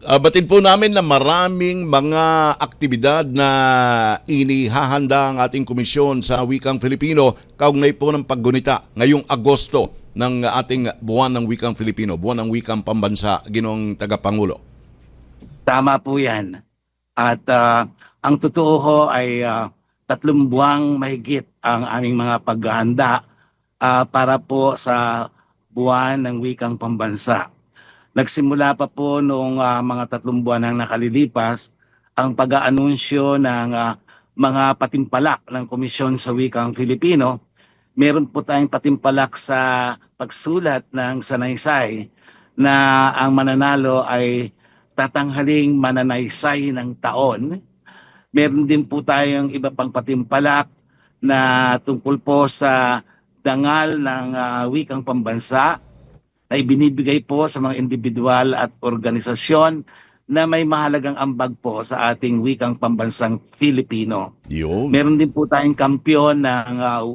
Ah, batid po namin na maraming mga aktibidad na inihahanda ang ating komisyon sa wikang Filipino kaugnay po ng paggunita ngayong Agosto ng ating buwan ng wikang Filipino, buwan ng wikang pambansa, ginong tagapangulo. Tama po yan. At ah, ang totoo ho ay ah, tatlong buwang mahigit ang aming mga paghahanda ah, para po sa buwan ng wikang pambansa. Nagsimula pa po noong ah, mga tatlong buwan ang nakalilipas ang pag-aanunsyo ng ah, mga patimpalak ng Komisyon sa Wikang Filipino. Meron po tayong patimpalak sa pagsulat ng sanaysay na ang mananalo ay tatanghaling mananaysay ng taon. Meron din po tayong iba pang patimpalak na tungkol po sa dangal ng ah, wikang pambansa na ibinibigay po sa mga individual at organisasyon na may mahalagang ambag po sa ating wikang pambansang Filipino. Yun. Meron din po tayong kampiyon ng uh,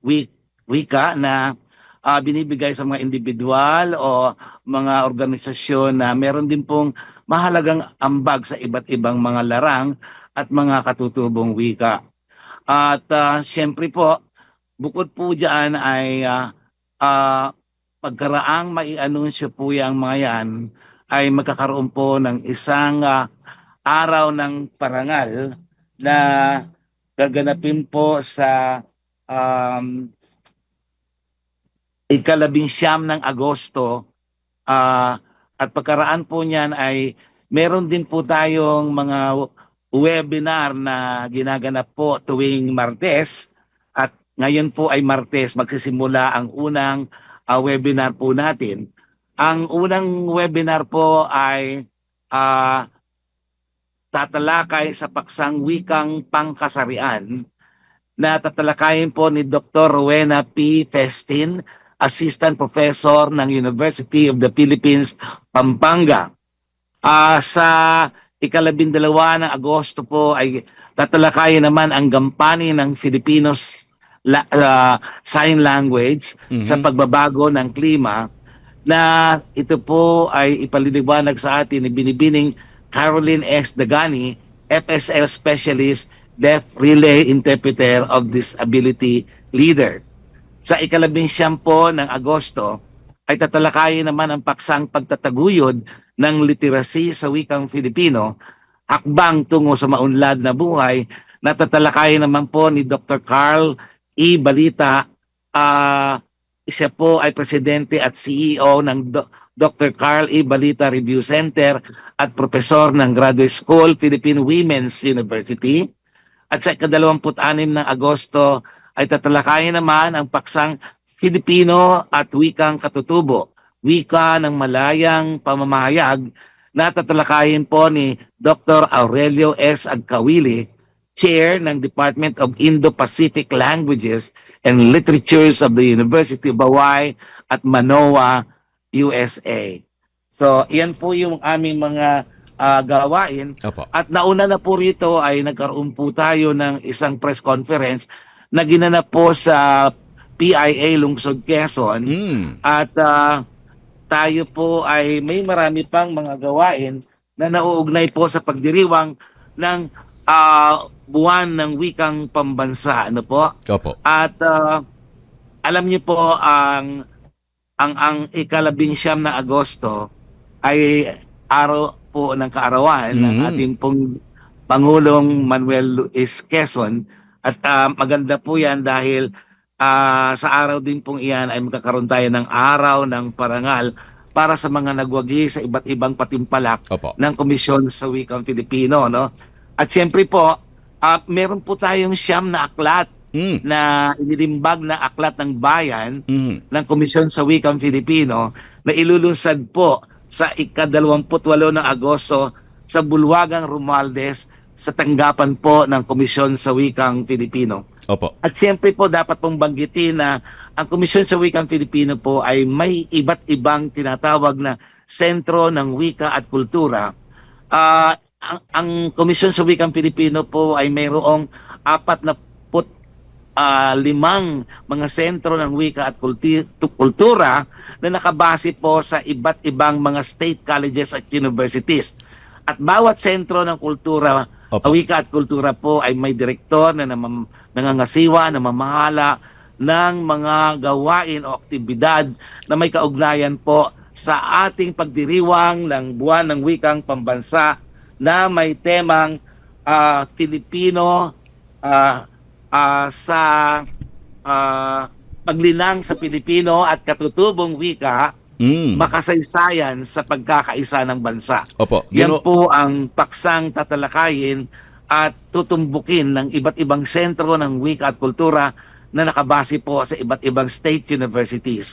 wi- wika na ah, binibigay sa mga individual o mga organisasyon na meron din pong mahalagang ambag sa iba't ibang mga larang at mga katutubong wika. At ah, siyempre po, bukod po dyan ay ah, ah, pagkaraang maianunsyo po yung mga yan ay magkakaroon po ng isang ah, araw ng parangal na gaganapin po sa um, ikalabing siyam ng Agosto ah, at pagkaraan po niyan ay meron din po tayong mga webinar na ginaganap po tuwing Martes. At ngayon po ay Martes magsisimula ang unang ah, webinar po natin. Ang unang webinar po ay ah, tatalakay sa paksang wikang pangkasarian na tatalakayin po ni Dr. Rowena P. Festin, Assistant Professor ng University of the Philippines, Pampanga. Ah, sa ikalabindalawa ng Agosto po ay tatalakayin naman ang gampani ng Filipinos la, ah, Sign Language Mhm. sa pagbabago ng klima na ito po ay ipaliliwanag sa atin ni Binibining Caroline S. Dagani, FSL Specialist, Deaf Relay Interpreter of Disability Leader. Sa ikalabing siyam po ng Agosto, ay tatalakayin naman ang paksang pagtataguyod ng literasi sa wikang Filipino, hakbang tungo sa maunlad na buhay, na tatalakayin naman po ni Dr. Carl E. Balita, ah, siya po ay presidente at CEO ng Do- Dr. Carl E. Balita Review Center at profesor ng Graduate School Philippine Women's University. At sa ikadalawamput-anim ng Agosto ay tatalakayin naman ang paksang Filipino at Wikang Katutubo, Wika ng Malayang Pamamahayag na tatalakayin po ni Dr. Aurelio S. Agkawili, Chair ng Department of Indo-Pacific Languages and Literatures of the University of Hawaii at Manoa, USA. So, yan po yung aming mga ah, gawain. Opo. At nauna na po rito ay nagkaroon po tayo ng isang press conference na ginanap po sa PIA Lungsod Quezon. Mm. At ah, tayo po ay may marami pang mga gawain na nauugnay po sa pagdiriwang ng ah, buwan ng wikang pambansa. Ano po? Opo. At ah, alam niyo po ang ang ang ikalabing siyam na Agosto ay araw po ng kaarawan ng Mhm. ating pong Pangulong Manuel Luis Quezon at ah, maganda po yan dahil ah, sa araw din pong iyan ay magkakaroon tayo ng araw ng parangal para sa mga nagwagi sa iba't ibang patimpalak Opo. ng Komisyon sa Wikang Filipino no at syempre po ah, meron po tayong siyam na aklat Mm. na inilimbag na aklat ng bayan Mm. ng Komisyon sa Wikang Filipino na ilulunsad po sa ikadalawamputwalo ng Agosto sa Bulwagang Romualdez sa tanggapan po ng Komisyon sa Wikang Filipino. Opo. At siyempre po dapat pong banggitin na ang Komisyon sa Wikang Filipino po ay may iba't ibang tinatawag na sentro ng wika at kultura. Ah, ang, ang Komisyon sa Wikang Pilipino po ay mayroong apat na put ah, limang mga sentro ng wika at kulti- tu- kultura na nakabase po sa iba't ibang mga state colleges at universities. At bawat sentro ng kultura, Opo. wika at kultura po ay may direktor na namam- nangangasiwa, namamahala ng mga gawain o aktibidad na may kaugnayan po sa ating pagdiriwang ng buwan ng wikang pambansa na may temang ah, Pilipino ah, ah, sa ah, paglinang sa Pilipino at katutubong wika Mm. makasaysayan sa pagkakaisa ng bansa. Opo. Yan po ang paksang tatalakayin at tutumbukin ng iba't ibang sentro ng wika at kultura na nakabase po sa iba't ibang state universities.